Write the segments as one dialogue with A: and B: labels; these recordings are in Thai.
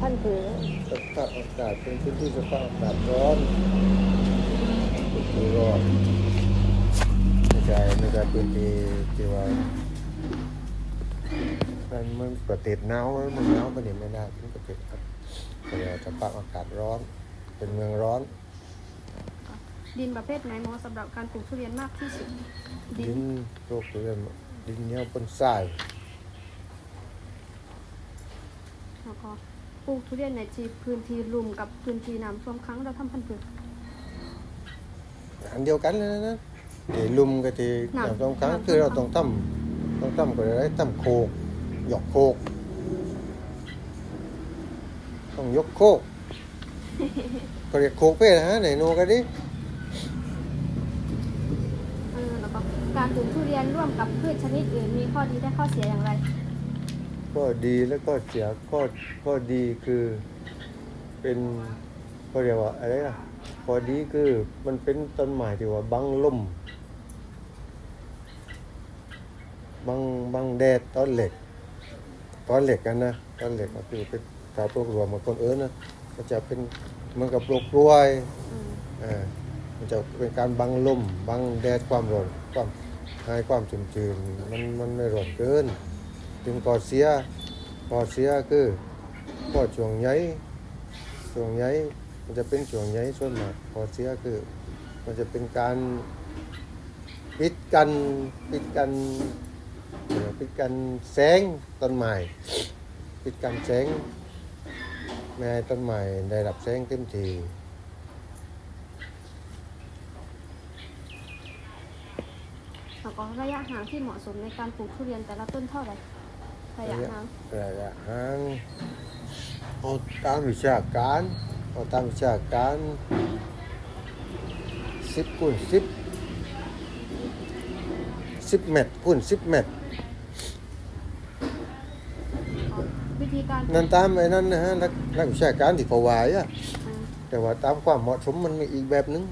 A: พันธุ์ผือ
B: สภาพอากาศเป็นพื้นที่สภาพอากาศร้อนพื้นที่ร้อนไม่ใช่ไม่ใช่พื้นที่ที่ว่ามันมันประเทศหนาวมันหนาวประเดี๋ยวไม่ได้เป็นประเทศครับแต่ว่าสภาพอากาศร้อน เป็นเมืองร้อน
A: ดินประเภทไหนเหมาะสำหรับการปลูกทุเรียนมากที่สุด ดิ
B: ดิ
A: น
B: นโรคเรื่องดินเหนียวบนทราย
A: แล้วก็ ปลูกทุเรียนในที่พื้นที่ลุ่มกับพื้นที่น้ำท่วมครั้งเราทำพันธุ์ผือ
B: อันเดียวกันเลยนะที่ลุมกับที่
A: น้ำ
B: น้ำต้องครั้ง
A: น้ำ
B: คือเรา
A: ท่วม
B: ต้องทำต้องทำก็ได้ทำโคกหยอกโคก ต้องยกโคก ก็เรียกโคกเป้นะฮะไหนโนกันดิ
A: เออแล้วก็การปลูกทุเรียนร่วมกับพืชชนิดอื่นมีข้อดีและข้อเสียอย่างไร
B: ก็ดีแล้วก็เสียข้อข้อดีคือเป็นเขาเรียกว่าอะไรล่ะข้อดีคือมันเป็นต้นไม้ที่ว่าบังลมบังบังแดดตอนเหล็กตอนเหล็กกันนะตอนเหล็กก็คือเป็นถ้าปลูกรวมกับคนเอิญนะก็จะเป็นเหมันกับปลูกกล้วย
A: อืม
B: อ่ามันจะเป็นการบังลมบังแดดความร้อนความให้ความชุ่มชื้นมันมันไม่ร้อนเกิน ถึงก่อเสียก่อเสียคือก่อช่วงใหญ่ช่วงใหญ่มันจะเป็นช่วงใหญ่ส่วนมากก่อเสียคือ มันจะเป็นการปิดกันปิดกันปิดกันแสงต้นไม้ปิดกันแสงไม่ให้ต้นไม้ได้รับแสงเต็มที่
A: แล้วก็ระยะห่างที่เหมาะสมในการปลูกทุเรียนแต่ละต้นเท่าไหร่ ระยะห่าง
B: ระยะห่างเอาตามวิชาการเอาตามวิชาการสิบคูณสิบสิบเมตรคูณสิบเมตร
A: อ๋อวิธีการ
B: นั่นตามไอ้นั่นนะฮะนักนักวิชาการที่เขาวายอะ
A: อืม
B: แต่ว่าตามความเหมาะสมมันมีอีกแบบหนึง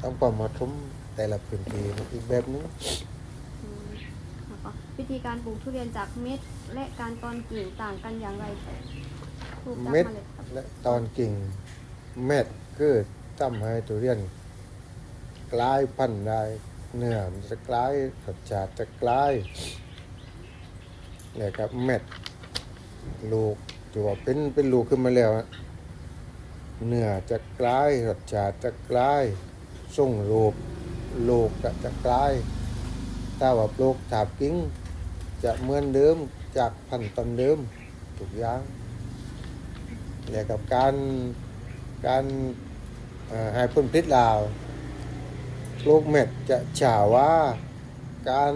B: ตามความเหมาะสมแต่ละพื้นที่มันอีกแบบหนึง
A: อืมแล้วก็วิธีการปลูกทุเรียนจากเม็ด และการตอนกิ่งต่างกันอย่างไรปลูกจาก
B: เม็ด
A: เมล็ดกับ
B: และตอนกิ่งเม็ดคือทำให้ทุเรียนกลายพันธุ์ได้เนื้อมันจะกลายรสชาติจะกลายเนี่ยครับเม็ดลูกที่ว่าเป็นเป็นลูกขึ้นมาแล้วอะเนื้อจะกลายรสชาติจะกลายส่งรูปลูกจะจะกลายถ้าว่าปลูกถาบกิ้งจะเหมือนเดิม จากพันธุ์ต้นเดิมทุกอย่างเนี่ยกับการการเอ่อให้ผลผลิตลาวปลูกเม็ดจะฉาว่าการ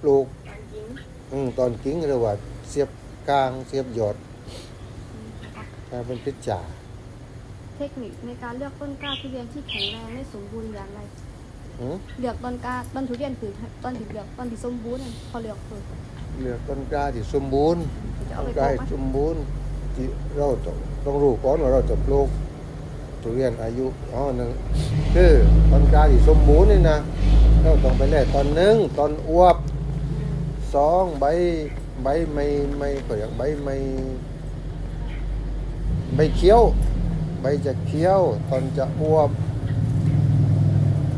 B: ปลูกอืมตอนกิ้งหรือว่าเสียบกลางเสียบหยอด
A: อืมแล้วก็
B: การเป็นพิษจ่า
A: เทคนิคในการเลือกต้นกล้าทุเรียนที่แข็งแรงและสมบูรณ์อย่างไร
B: หือ
A: เลือกต้นกล้าต้นทุเรียนคือต้นที่เลือกต้นที่สมบูรณ์น่ะเขาเลือกคือ
B: เลือกต้นกล้าที่สมบูรณ์
A: จะเอา
B: ต้น
A: ไป
B: ก
A: ป
B: ล้า
A: ลูก
B: ที่
A: ไหม
B: สมบูรณ์ที่เราต้องต้องรู้ก่อนว่าเราจะปลูกทุเรียนอายุอ๋อหนึ่งคือต้นกล้าที่สมบูรณ์นี่นะเราต้องไปแลกตอนหนึ่งตอนอวบสองใบใบไม่ไม่เปลือกใบไม่ใบเขียว ใบจะเขียว ตอนจะอวบ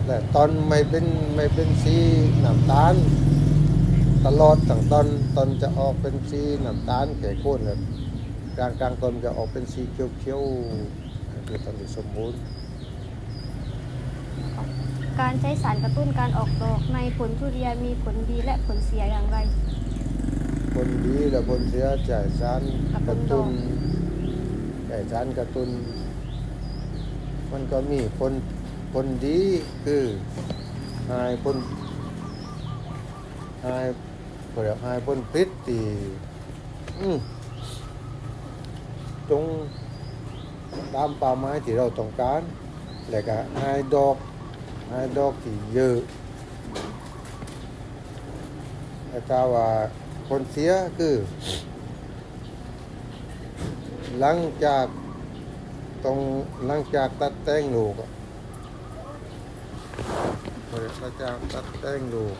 B: และตอนไม่เป็นไม่เป็นสีน้ำตาล ตลอดทั้งตอนตอนจะออกเป็นสีน้ำตาลแก่ข้นเลยกลางกลางตอนจะออกเป็นสีเขียวเขียวๆคือตอนที่สมบูรณ์
A: การใช้สารกระตุ้นการออกดอกในผลทุเรียนมีผลดีและผลเสียอย่างไร
B: คนดีและคนเสียจ่ายสารกระตุ้นจ่ายสารกระตุ้น มันก็มีคนคนดีคือหายคนหาย เขาเรียกหายคนพิษตีอืมตรงตามป้าหมายที่เราต้องการแล้วก็หายดอกหายดอกที่เยอะแต่ถ้าว่าคนเสียคือ หลังจากตรงหลังจากตัดแต่งลูกอะพอหลังจากตัดแต่งลูก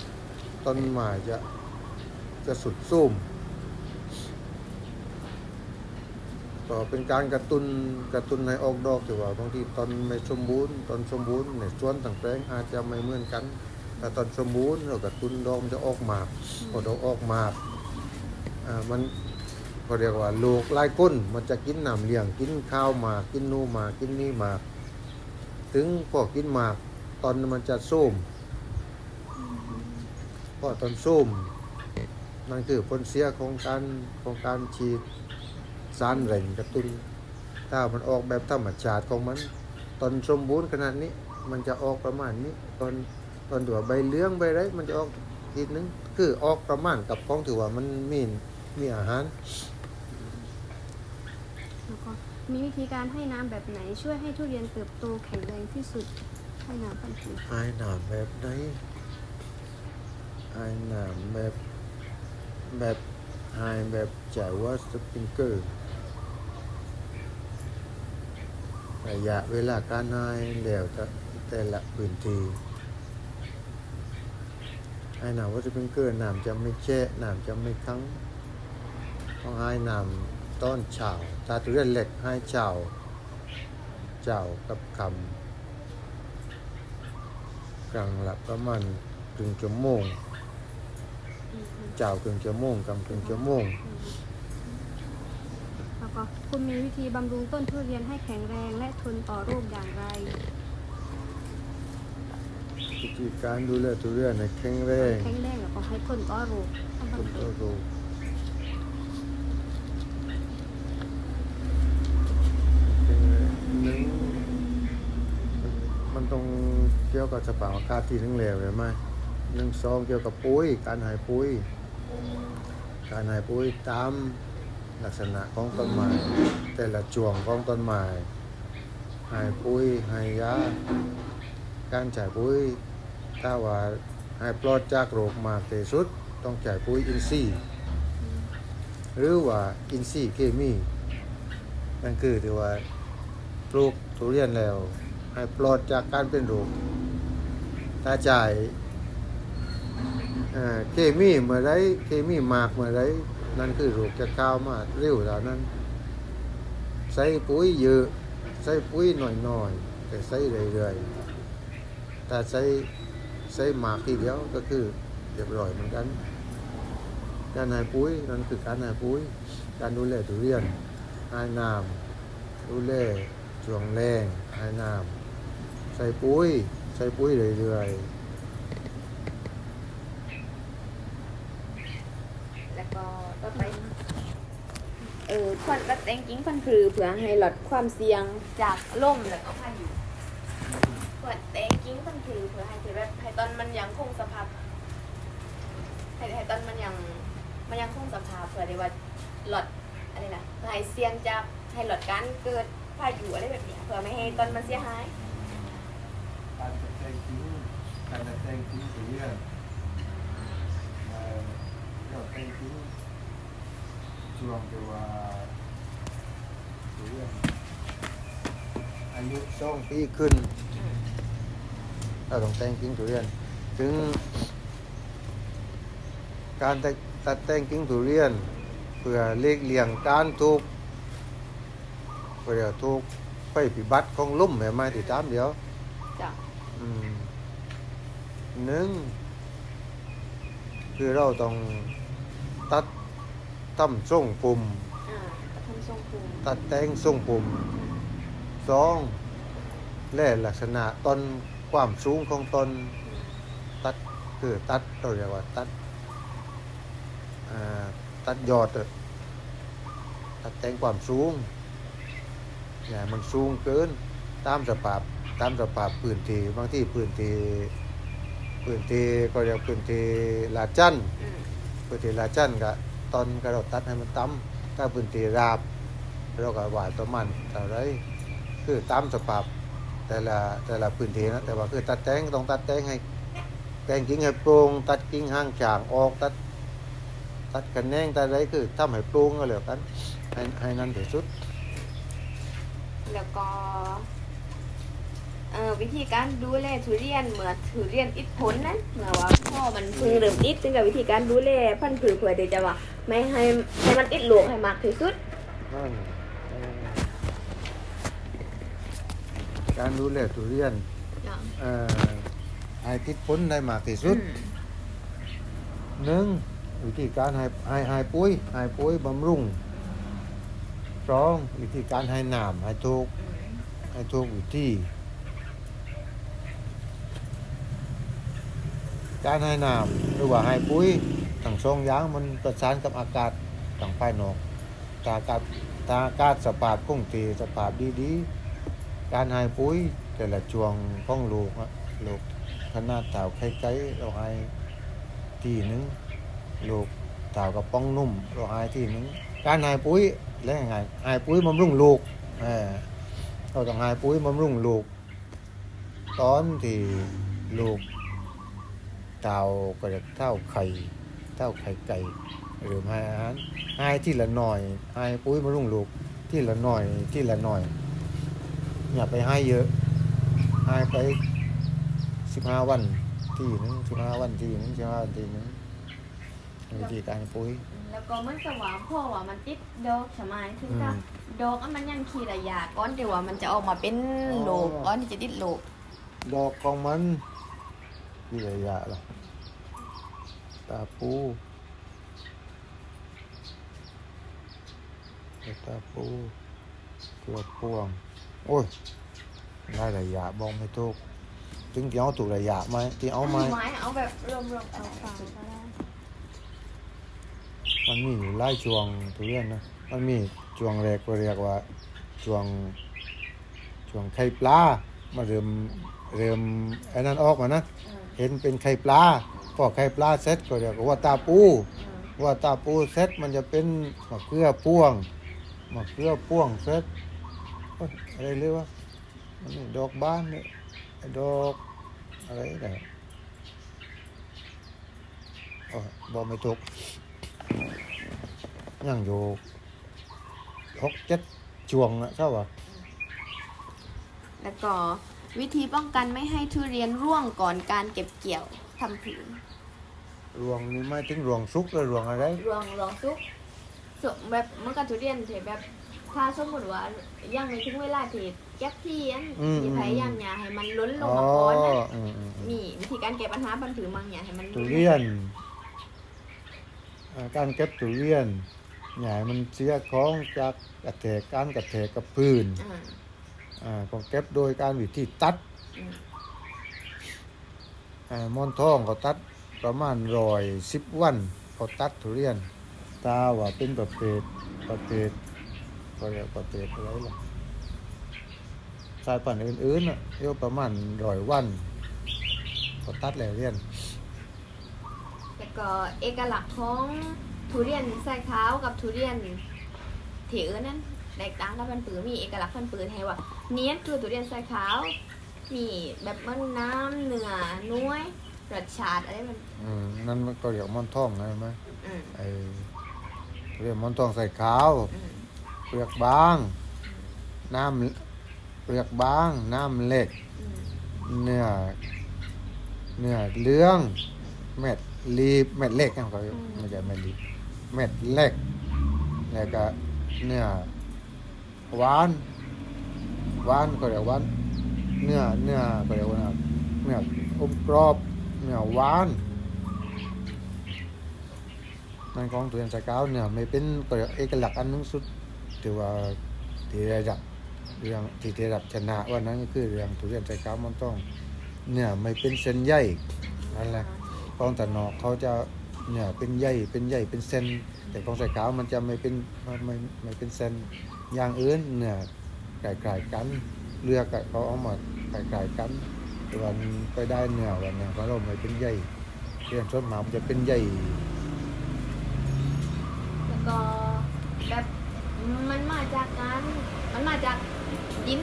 B: ต้นไม้จะจะสุดซุ่มก็เป็นการกระตุนกระตุนให้ออกดอกถือว่าบางทีตอนไม่สมบูรณ์ตอนสมบูรณ์ในสวนต่างแปลงอาจจะไม่เหมือนกันแต่ตอนสมบูรณ์เรากระตุนดอกจะออกหมากพอดอกออกหมากอ่ามันเขาเรียกว่าลูกลายก้นมันจะกินหน้ำเลี้ยงกินข้าวหมากินนูมากินนี่หมากถึงพอกินหมากตอนมันจะส้ม พอตอนส้มนั่นคือผลเสียของการของการฉีดสารแหล่งกระตุนถ้ามันออกแบบธรรมชาติของมันตอนสมบูรณ์ขนาดนี้ มันจะออกประมาณนี้ ตอนตอนถือว่าใบเหลื้องใบไรมันจะออกทีนึงคือออกประมาณกับของถือว่ามันมีมีอาหาร
A: แล้วก็มีวิธีการให้น้ำแบบไหนช่วยให้ทุเรียนเติบโตแข็งแรงที่สุดให้น้ำพันธุ์
B: ไอ้หนามแบบไหน ไอ้หนามแบบแบบไอ้แบบจ่ายว่าสปริงเกอร์ระยะเวลาการไอ้แล้วแต่แต่ละพื้นที่ไอ้หนามว่าสปริงเกอร์หนามจะไม่แช่หนามจะไม่คั้งต้องไอ้หนามต้นเฉาถ้าเรื่อนเหล็กให้เฉาเจ้ากับคำกลางหละประมาณครึ่งชั่วโมง เจ้าครึ่งชั่วโมงกำครึ่งชั่วโมง
A: อืมแล้วก็คุณมีวิธีบำรุงต้นทุเรียนให้แข็งแรงและทนต่อโรคอย่างไร
B: วิธีการดูแลทุเรียนให้แข็งแรง
A: แข็งแรงแล้วก็ให้ทนต่อโรคต้อง
B: คน
A: ทำ
B: ก็รู้แข็งแรงหนึ่งมันมันต้องเกี่ยวกับสภาพอากาศที่ทั้งเหลวเลยไหม หนึ่งสองเกี่ยวกับปุ๋ย การหายปุ๋ย การหายปุ๋ยตามลักษณะของต้นไม้แต่ละช่วงของต้นไม้หายปุ๋ยหายยาการจ่ายปุ๋ยถ้าว่าให้ปลอดจากโรคมากที่สุด ต้องจ่ายปุ๋ยอินทรีย์หรือว่าอินทรีย์เคมีนั่นคือที่ว่าปลูกทุเรียนแล้ว ให้ปลอดจากการเป็นโรคถ้าจ่าย เคมีเมื่อไรเคมีมากเมื่อไรนั่นคือโรคจะเข้าวมาเร็วเท่านั้น ใส่ปุ๋ยเยอะ ใส่ปุ๋ยหน่อยๆแต่ใส่เรื่อยๆถ้าใส่ใส่หมากทีเดียวก็คือเรียบร้อยเหมือนกัน การให้ปุ๋ยนั่นคือการให้ปุ๋ย การดูแลทุเรียนให้น้ำดูแลช่วงแรงให้น้ำใส่ปุ๋ย ใส่ปุ๋ยเรื่อย
C: แล้วก็ต่อไป เออควันกรัดแตงกิ้งพันคือเพื่อให้ลดความเสี่ยงจากลมแล้วก็พายุควันแตงกิ้งพันคือเพื่อให้ที่แบบให้ต้นมันยังคงสภาพให้ให้ต้นมันยังมันยังคงสภาพเพื่อที่ว่าหลดอะไรนะเพื่อให้เสี่ยงจากให้หลดการเกิดพายุอะไรแบบนี้เพื่อไม่ให้ต้นมันเสียหาย
B: การจะแตงทิ้งการจะแตงทิ้งทุเรียนเราแตงทิ้ง ช่วงที่ว่าทุเรียนอายุสองปีขึ้นเราต้องแต่งกิ่งทุเรียน ถึง การตัดตัดแต่งกิ่งทุเรียน เพื่อเลีกเลี่ยงการถูกเพื่อถูกไฟพิบัติของลุ่มแม่ไม้ติดตามเดียว
C: จ้ะ
B: อืมหนึ่งคือเราต้องตัด ตั้มส่งปุ่ม
C: อ่าทำทรงภูมิ
B: ตัดแต่งส่งปุ่มสองแล่ลักษณะต้นความสูงของต้นตัดคือตัดเราเรียกว่าตัดอ่าตัดยอดอะตัดแต่งความสูงอย่ามันสูงเกินตามสภาพตามสภาพพื้นที่บางที่พื้นที่พื้นที่ก็เรียกพื้นที่ลาดจันทร์
C: อืม
B: พื้นที่ลาดจันทร์ก็ ตอนกระโดดตัดให้มันต่ำถ้าพื้นที่ราบเราก็หวายประมาณเท่าไรคือตามสภาพแต่ละแต่ละพื้นที่นะแต่ว่าคือตัดแต่งต้องตัดแต่งให้แต่งกิ่งให้โปร่งตัดกิ่งห่างฉางออกตัดตัดคะแนงตัดอะไรคือทำให้โปร่งก็แล้วกันให้ให้นั่นที่สุด
C: แล้วก็เออวิธีการดูแลทุเรียนเมื่อทุเรียนอิดผลนั้นเมื่อว่าพ่อมันเพิ่งเริ่มอิดจึงกับวิธีการดูแลพันธุ์ผือเผื่อที่จะว่า ไม่ให้ให้มันติดหลวงให้มากที่สุด
B: การดูแลทุเรียนเอ่อให้ติดผลได้มากที่สุดหนึ่งวิธีการให้ให้ให้ปุ้ยให้ปุ้ยบำรุงสองวิธีการให้น้ำให้ทุกให้ทุกวิธีการให้น้ำหรือว่าให้ปุ้ย ทั้งสองอย่างมันประสานกับอากาศทางภายนอกถ้าอากาศถ้าอากาศสภาพคงที่สภาพดีๆ การให้ปุ๋ยแต่ละช่วงของลูกอะลูกขนาดเต่าไข่ไก่เราให้ทีหนึ่งลูกเต่ากระป้องนุ่มเราให้ทีหนึ่งการให้ปุ๋ยแล้วยังไงให้ปุ๋ยบำรุงลูกเออเราต้องให้ปุ๋ยบำรุงลูก ตอนที่ลูกเต่าก็จะเท่าไข่ เท่าไข่ไก่หรือให้อาหารให้ที่ละหน่อยให้ปุ๋ยบำรุงลูกที่ละหน่อยที่ละหน่อย อย่าไปให้เยอะให้ไปสิบห้าวันทีหนึงสิบห้าวันทีหนึงสิบห้าวันทีหนึงวิธีการปุ๋ย
C: แล้วก็มันก็ว่าพ่อว่ามันติดดอกใช่ไหมถึงถ้า
B: อืม
C: ดอกอันมันยังขีระยะก้อนเดียวว่ามันจะออกมาเป็น
B: อ๋อ
C: โลกก้อนที่จะติดโลก
B: ดอกของมันวิระยะละ ตาปูตาปูตัวพ่วง โอ้ยได้ระยะบอกไม่ถูกถึงที่เอาถูกระยะไหมที่เอาไหม
C: ไม้เอาแบบรวมๆเอา
A: เปล่าก็ได้
B: มันมีอยู่หลายช่วงทุเรียนนะ มันมีช่วงแรกก็เรียกว่าช่วงช่วงไข่ปลามาเริ่มเริ่มไอ้นั้นออกมานะ
C: อืม
B: เห็นเป็นไข่ปลา พอไข่ปลาเสร็จก็เรียกว่าตาปู
C: อืม
B: ว่าตาปูเสร็จมันจะเป็นมะเขือพ่วงมะเขือพ่วงเสร็จเอ้ยอะไรเรียกว่ามันนี่ดอกบานเนี่ยไอ้ดอกอะไรเนี่ยโอ้ยบอกไม่ถูกยังอยู่หกเจ็ดช่วงนะใช่ป่ะ
C: แล้วก็วิธีป้องกันไม่ให้ทุเรียนร่วงก่อนการเก็บเกี่ยวทำผืน
B: รวงนี่ไม่ถึงรวงซุกหรือรวงอะไร
C: รวงรวงซุกสุแบบมันกับทุเรียนเถอะแบบถ้าสมมติว่ายังไม่ถึงเวลาที่เก็บที่อัน
B: อืม
C: มีพยายามอย่าให้มันล้นล
B: อ๋
C: ง
B: อ
C: มาก่อนนะ
B: อืมอืมอืม
C: มีวิธีการแก้ปัญหาปัญหาบางอย่างให้มัน
B: ทุเรียนอ่าการเก็บทุเรียนอย่าให้มันเสียของจากกระแทกการกระแทกกับพื้น
C: อ่า
B: อ่าต้องเก็บโดยการวิธีตัด
C: อืม
B: อ่ามอนทองเขาตัด ประมาณร้อยสิบวันเขาตัดทุเรียน ตาว่าเป็นประเภทประเภทก็เรียกประเภทอะไรล่ะสายพันธุ์อื่นๆน่ะเรียกประมาณร้อยวันเขาตัดแล้วเรียน
C: แล้วก็เอกลักษณ์ของทุเรียนไส้ขาวกับทุเรียนที่อื่นนั้นแตกต่างกับพันธุ์ปืนมีเอกลักษณ์พันธุ์ปืนให้ว่าเนี้ยคือทุเรียนไส้ขาวมีแบบมันน้ำเหนือน้อย รสชาติอะไรมัน
B: อืมนั่นมันก็เรียกมอนทองใช่ไหม
C: อืม
B: ไอ้เรียกมอนทองใส่ขาว
C: อืม
B: เปลือกบาง น้ำเปลือกบาง น้ำเล็ก
C: อืม
B: เนื้อ เนื้อเหลือง เม็ดรีบ เม็ดเล็กนะเขาไม่ใช่เม็ดรีบเม็ดเล็ก แล้วก็เนื้อหวาน หวานก็เรียกหวาน เนื้อ เนื้อก็เรียกว่าเนื้ออมกรอบ เนื้อหวานนั่นของตัวเองสกาวเนื้อไม่เป็นก็เรียกเอกลักษณ์อันนึงสุดที่ว่าที่ได้รับเรื่องที่ได้รับชนะวันนั้นก็คือเรื่องทุเรียนสกาวมันต้องเนื้อไม่เป็นเส้นใยนั่นแหละของตะนอกเขาจะเนี่ยเป็นใยเป็นใยเป็นเส้น แต่ของใส่ขาวมันจะไม่เป็นไม่ไม่เป็นเส้นอย่างอื่นเนี่ยไก่ไก่กันเลือกเขาเอามาไก่ไก่กัน แต่วันไปได้เนื้อวันเนี่ยเขาเราไม่เป็นใยเรียนชดหมามันจะเป็นใย
C: แล้วก็แบบมันมาจากการมันมาจากดิน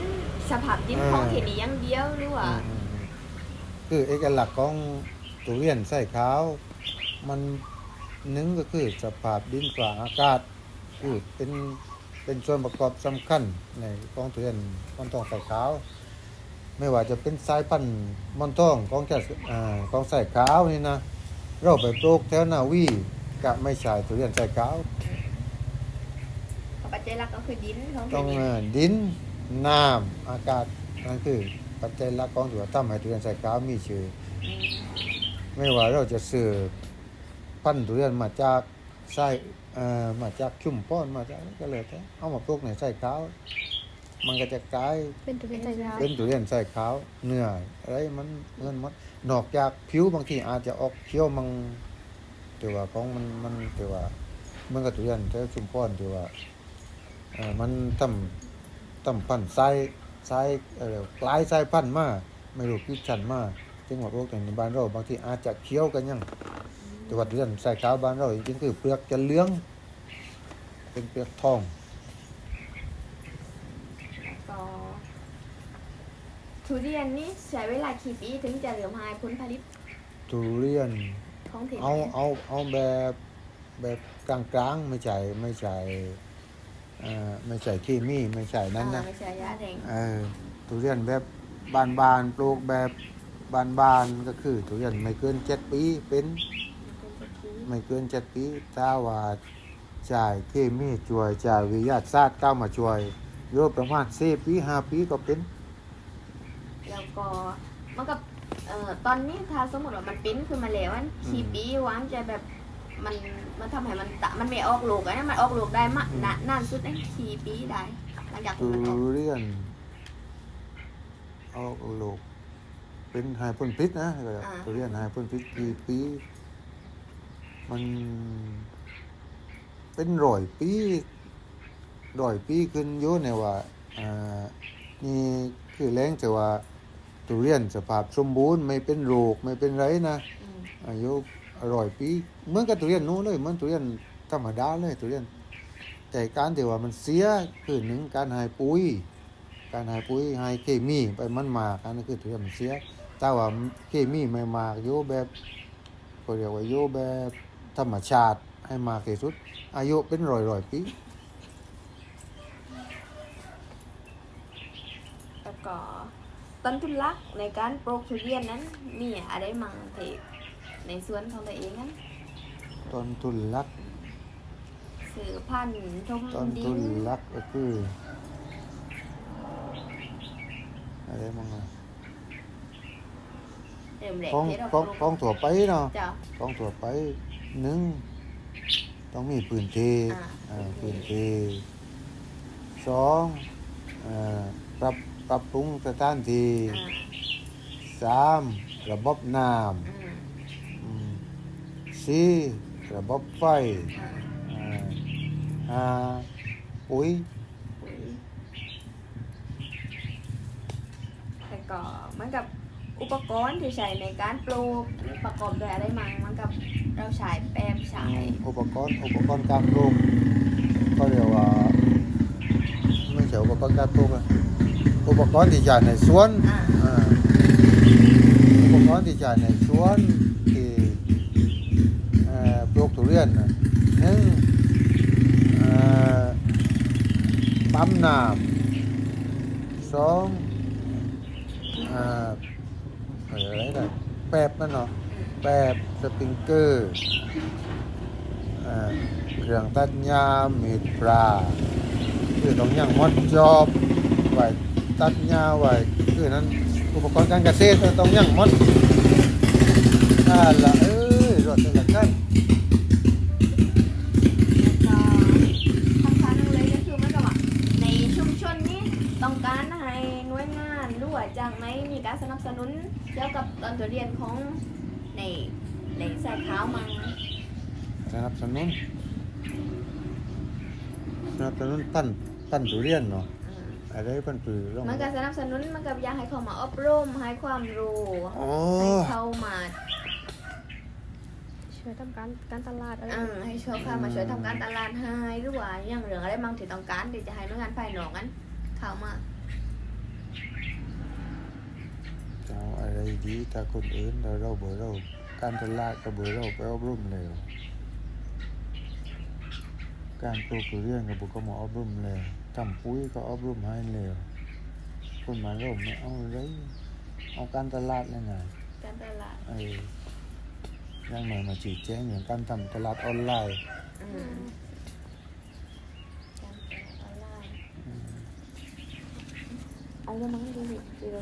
C: สภาพดินของที่นี่อย่างเดียวหรือว่า
B: อืมอืมอืมคือเอกลักษณ์ของทุเรียนใส่ขาว มันหนึ่งก็คือสภาพดินฝ่าอากาศคือเป็นเป็นส่วนประกอบสำคัญในของทุเรียนมอนทองใส่ขาว ไม่ว่าจะเป็นสายพันธุ์มอนทองของแก่อ่าของใส่ขาวนี่นะ เราไปปลูกแถวนาวีกะไม่ใช่ทุเรียนใส่ขาว
C: ปัจจัยหลักก็คือดินของ
B: ต้อ
C: ที่
B: ง
C: นี่
B: เอ่อดินน้ำอากาศอนั่นคือปัจจัยหลักของตัวทำให้ทุเรียนใส่ขาวมีชื่อ
C: อืม
B: ไม่ว่าเราจะซื้อพันธุ์ทุเรียนมาจากไส้เอ่อมาจากชุมพรมาจากอะไรก็เลยแต่เอามาปลูกในไส้ขาว มันก็จะกลาย
A: เป็นทุเรียนใจร้าย
B: เป็นทุเรียนไส้ขาวเนื้ออะไรมันเงินหมดนอกจากผิวบางทีอาจจะออกเขียวมังแต่ว่าของมันมันแต่ว่ามันก็ทุเรียนแถวชุมพรที่ว่าเอ่อมันทำทำพันธุ์ไส้ไส้อะไรกลายไส้พันธุ์มาไม่รู้พิชันมาจึงว่าพวกแต่ในบ้านเราบางทีอาจจะเขียวกันยังแต่ว่าทุเรียนไส้ขาวบ้านเราจริงๆคือเปลือกจะเหลืองเป็นเปลือกทอง
C: ก็ทุเรียนนี่ใช้เวลากี่ปีถึงจะเหลือมหายผลผลิต
B: ทุเรียน
C: ของถิ่น
B: เอาเอาเอาแบบแบบกลางๆไม่ใช่ไม่ใช่เอ่อไม่ใช่เคมีไม่ใช่นั่น
C: อ่า
B: นะ
C: ไม่ใช่ยาแดง
B: เออทุเรียนแบบบานๆปลูกแบบบานๆก็คือทุเรียนไม่เกินเจ็ดปีเป็นไม่เกินเจ็ดปีถ้าว่าจ่ายเคมีช่วยจ่ายวิทยาศาสตร์ก้าวมาช่วย โยประมาณสี่ปีห้าปีก็เป็น
C: แล้วก็มันกับเอ่อตอนนี้ถ้าสมมติว่ามันปิ้นขึ้นมาแล้วมันกี่ปีวะมันจะแบบมันมันทำให้มันตะมันไม่ออกลูกอะนะมันออกลูกได้มากนานนานสุดได้กี่ปีได้หลังจาก
B: ทุ
C: ที่มันออก
B: เรียนเอาลูกเป็นไฮพ่นพิษนะทุเรียนไฮพ่นพิษกี่ปี มัน เป็นร้อยปี ร้อยปีขึ้นโยในว่าอ่านี่คือแรงแต่ว่าทุเรียนสภาพสมบูรณ์ไม่เป็นโรคไม่เป็นไรนะ
C: อืม
B: อายุร้อยปีเหมือนกับทุเรียนนู้นเลยเหมือนทุเรียนธรรมดาเลยทุเรียน แต่การที่ว่ามันเสียคือหนึ่งการหายปุ๋ย การหายปุ๋ยหายเคมีไปมันมากอันนั้นคือทุเรียนมันเสียแต่ว่าเคมีไม่มากโยแบบก็เรียกว่าโยแบบธรรมชาติให้มากที่สุด อายุเป็นร้อยร้อยๆปี
C: แล้ว ก็ต้นทุนหลักในการปลูกทุเรียนนั้นมีอะไรมั่งที่ในสวนของตัวเองนั้น
B: ต้นทุนหลัก
C: สื่อพันธุ์ทม
B: ต้น
C: ดิ
B: ทุน
C: น
B: หลักก็คืออะไรมั่งอะ
C: เริ่มแรก
B: ของ
C: ที่เรา
B: ของ
C: ปลูก
B: ของถั่วไปเนาะ
C: เจ้า
B: ของถั่วไปหนึ่งต้องมีพื้นที่
C: อ่า
B: อ่า
C: พื้
B: พื้
C: น
B: น
C: ที่
B: ที่สองอ่าปรับ ปรับปรุงสถานที่
C: อ่า
B: สามระบบน้
C: อืมำ
B: อืมสี่ระบบไฟ
C: อ่า
B: อ่าห้าปุ๋ย
C: ปุ๋ยแต่ก็เหมันกับอุปกรณ์ที่ใช้ในการปลูกประกอบด้วยอะไรมั่งเหมันกับเราใช้แปมใช้
B: อุปกรณ์อุปกรณ์การปลูกก็เรียกว่าไม่ใช่อุปกรณ์การปลูกอะ อุปกรณ์ที่ใช้ในสวนอ่าอุปกรณ์ที่ใช้ในสวนที่เอ่อปลูกทุเรียนน่ะหนึ่งเอ่อปั๊มน้ำสองเอ่ออะไรนะแป๊บนั่นเนาะแป๊บสปริงเกอร์เอ่อเครื่องตัดหญ้ามีดปลาคือต้องยังมดจอบไว้ ตัดหญ้าไว้คือนั้นอุปกรณ์การเกษตรต้องยังมดอ่าละเอ้ยรถแต่ละคัน
C: แล้วก็สำคัญเลยก็คือเหมันกับว่าในชุมชนนี้ต้องการให้หน่วยงานหรือว่าจากไหนมีการสนับสนุนเกี่ยวกับตอนตัวเรียนของในในสายขาวมัง
B: สนับสนุนสนับสนุนตั้นตั้นทุเรียนเนาะ
C: อืม
B: อะไรเพิ่นคือลง
C: มันก็สนับสนุนมันก็อยากให้เขามาอบรมให้ความรู้
B: อ๋อ
C: ให้เขามา
A: ช่วยทำการการตลาดอะไร
C: เออให้ช่วยเขามาช่วยทำการตลาดให้หรือว่าอย่างเรื่องอะไรบางที่ต้องการที่จะให้หน่วยงานภายนอกนั้นเข้ามา
B: จะเอาอะไรดีถ้าคนอื่นเราเราเบอร์เราการตลาดก็เบอร์เราไปอบรมเลยการปลูกทุเรียนก็บุกก็มาอบรมเลย ทำปุ๋ยก็อบรมให้เลยคนมาเราไม่เอาเลยเอาการตลาดเลยไง
C: การตลาด
B: เออยังไงมาจีดแจ้งอย่างการทำตลาดออนไลน์
C: อืมการตลาดออนไลน์
B: อืม
C: เอาแล้วมั้งดูดิดูดิ